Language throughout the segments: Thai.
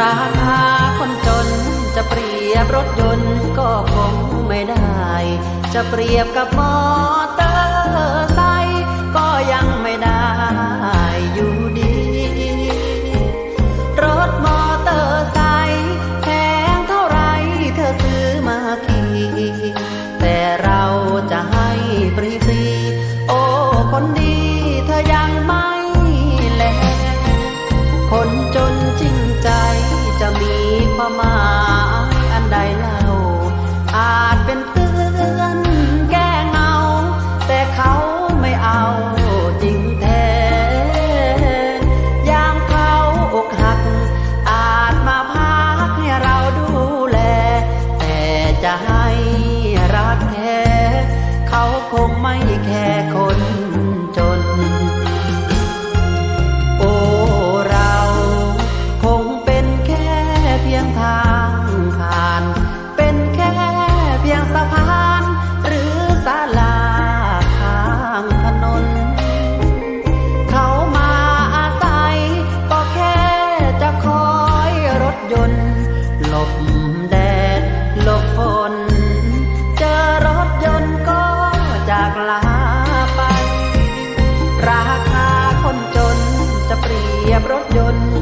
ราคาคนจนจะเปรียบรถยนต์ก็คงไม่ได้ จะเปรียบกับมอเตอร์ ใดเล่า อาจเป็นเพื่อนแก้เงา แต่เขาไม่เอาจริงแท้ยามเขาอกหัก อาจมาพักให้เราดูแล แต่จะให้รักแท้ เขาคงไม่แค่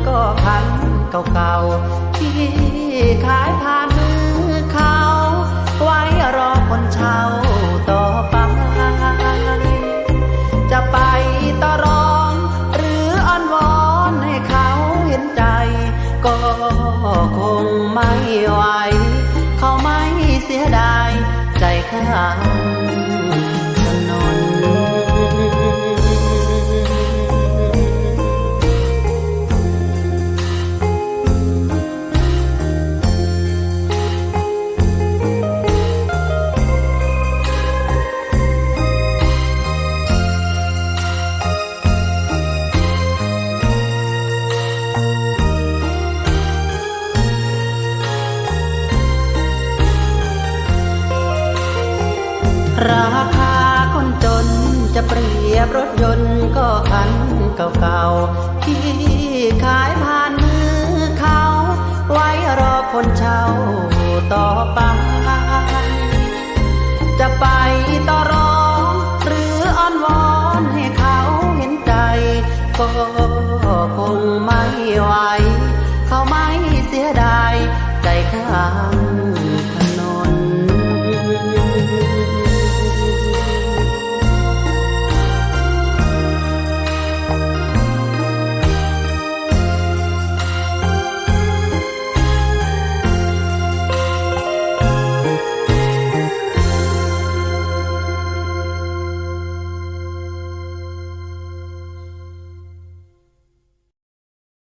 ก็คันเก่าๆที่ขายผ่านมือเขา ไว้รอคนเช่าต่อไป จะไปต่อรองหรืออ้อนวอนให้เขาเห็นใจ ก็คงไม่ไหวเขาไม่เสียดายใจข้า จะเปรียบรถยนต์ก็คันเก่าๆที่ขายผ่านมือเขา ไว้รอคนเช่าต่อไป จะไปต่อรองหรืออ้อนวอนให้เขาเห็นใจ ก็คงไม่ไหว เขาไม่เสียดายใจข้าง